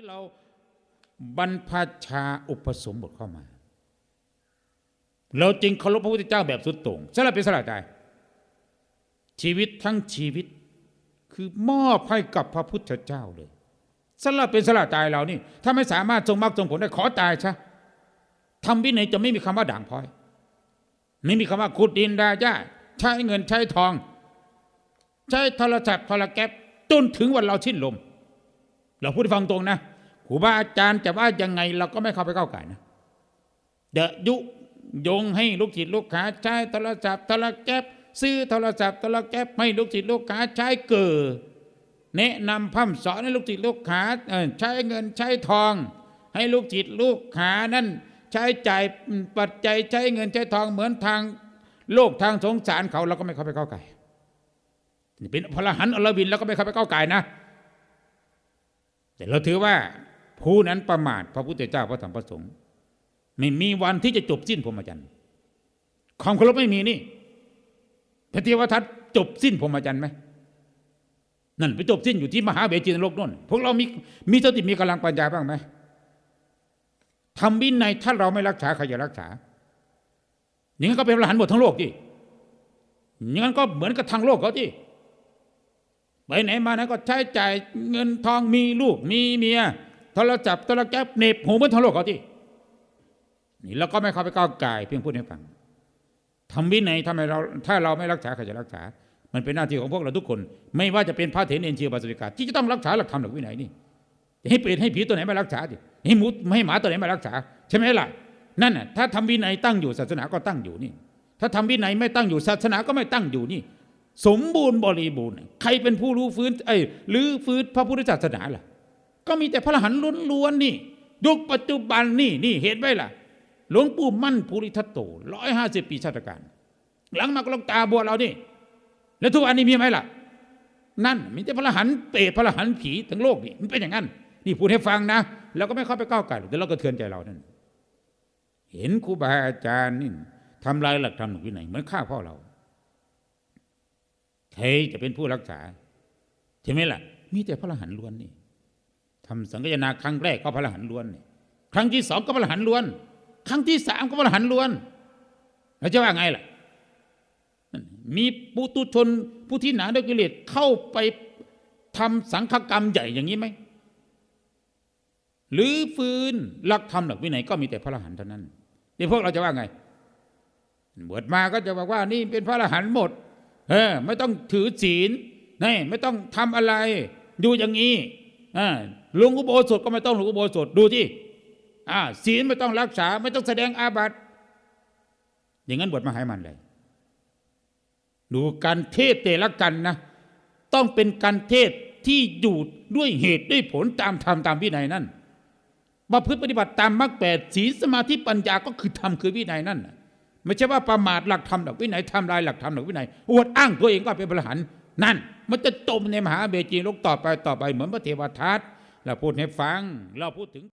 ที่เราบรรพชาอุปสมบทเข้ามา เราจริงเคารพพระพุทธเจ้าแบบสุดโต่งสละเป็นสละใจชีวิตทั้งชีวิตคือมอบให้กับพระพุทธเจ้าเลยสละเป็นสละตายเรานี่ ถ้าไม่สามารถทรงมรรคทรงผลได้ขอตายซะทำวินัยจะไม่มีคำว่าด่างพร้อย ไม่มีคำว่าขุดดินดาหญ้าใช้เงินใช้ทอง ใช้โทรศัพท์โทรแก๊ปจนถึงวันเราสิ้นลม เราพูดให้ฟังตรงนะครูบาอาจารย์จะว่ายังไง เราก็ไม่เข้าไปเก้าวไก่นะเดะยุยงให้ลูกศิษย์ลูกหาใช้โทรศัพท์โทรแก๊ปซื้อโทรศัพท์โทรแก๊ปให้ลูกศิษย์ลูกหาใช้เกิดแนะนำพร่ำสอนให้ลูกศิษย์ลูกหาใช้เงินใช้ทอง ให้ลูกศิษย์ลูกหานั่นใช้จ่ายปัจจัยใช้เงินใช้ทองเหมือนทางโลกทางสงสารเขาเราก็ไม่เข้าไปเก้าวไก่นี่เป็นพระหันอรวินแล้วก็ไม่เข้าไปเก้าวไก่นะ แต่เราถือว่าผู้นั้นประมาทพระพุทธเจ้าพระธรรมพระสงฆ์ไม่มีวันที่จะจบสิ้นพรหมจรรย์ความเคารพไม่มีนี่พระเทวทัตจบสิ้นพรหมจรรย์ไหมนั่นไปจบสิ้นอยู่ที่มหาเวจีนรกนั่นพวกเรามีมีสติมีกำลังปัญญาบ้างไหมทำวินัยถ้าเราไม่รักษาใครจะรักษา อย่างนั้นก็เป็นพระหันหมดทั้งโลกที่อย่างนั้นก็เหมือนกับทางโลกเขาที่ ไปไหนมาไหนก็ใช้จ่ายเงินทองมีลูกมีเมียโทรศัพท์โทรแก๊ปเน็บหูเหมือนทั้งโลกเขาที่นี่เราก็ไม่เข้าไปก้าวไก่เพียงพูดให้ฟังทำวินัยทำไมเราถ้าเราไม่รักษาใครจะรักษา มันเป็นหน้าที่ของพวกเราทุกคน ไม่ว่าจะเป็นพระเถรเอ็นเชียบาสุริกาที่จะต้องรักษาหลักธรรมหลักวินัยนี่จะให้เปรตให้ผีตัวไหนมารักษาดิให้หมูให้หมาตัวไหนมารักษา ใช่ไหมล่ะนั่นน่ะถ้าทำวินัยตั้งอยู่ศาสนาก็ตั้งอยู่นี่ ถ้าทำวินัยไม่ตั้งอยู่ศาสนาก็ไม่ตั้งอยู่นี่ สมบูรณ์บริบูรณ์ ใครเป็นผู้รู้ฟื้นเอ้ยหรือฟื้นพระพุทธศาสนาล่ะ ก็มีแต่พระอรหันต์ล้วนๆนี่ ยุคปัจจุบันนี่นี่เห็นไหมล่ะ หลวงปู่มั่นภูริทัตโตร้อยห้าสิบปีชาติการ หลังมากลงตาบัวเรานี่ แล้วทุกอันนี้มีไหมล่ะ นั่นมีแต่พระอรหันต์เปรตพระอรหันต์ผีทั้งโลกนี่มันเป็นอย่างนั้น นี่พูดให้ฟังนะแล้วก็ไม่เข้าไปก้าวไก่หรอกแต่เราก็เทือนใจเรานั่นเห็นครูบาอาจารย์นี่ทำลายหลักธรรมหลักวินัยเหมือนฆ่าพ่อเรา ใครจะเป็นผู้รักษาใช่ไหมล่ะ มีแต่พระอรหันต์ล้วนนี่ทำสังฆนาครั้งแรกก็พระอรหันต์ล้วนนี่ครั้งที่สองก็พระอรหันต์ล้วน ครั้งที่สามก็พระอรหันต์ล้วนแล้วจะว่าไงล่ะมีปุตุชนผู้ที่หนาด้วยกิเลสเข้าไปทำสังฆกรรมใหญ่อย่างนี้ไหมหรือฟื้นหลักธรรมหลักวินัยก็มีแต่พระอรหันต์เท่านั้นนี่พวกเราจะว่าไงบวชมาก็จะบอกว่านี่เป็นพระอรหันต์หมด เออไม่ต้องถือศีลนี่ไม่ต้องทำอะไร ดูอย่างนี้อ่าลงอุโบสถก็ไม่ต้องลงอุโบสถดูที่อ่าศีลไม่ต้องรักษา ไม่ต้องแสดงอาบัติอย่างนั้นบวชมาให้มันเลย ดูการเทศแต่ละกันนะ ต้องเป็นการเทศที่อยู่ด้วยเหตุด้วยผลตามธรรมตามวินัยนั่นประพฤติปฏิบัติตามมรรคแปดศีลสมาธิปัญญาก็คือธรรมคือวินัยนั่นนะ ไม่ใช่ว่าประมาทหลักธรรมหลักวินัยทำลายหลักธรรมหลักวินัยอวดอ้างตัวเองก็เป็นพระหันนั่น มันจะจมในมหาเบจีโลกต่อไปต่อไปเหมือนพระเทวทัตเราพูดให้ฟังเราพูดถึง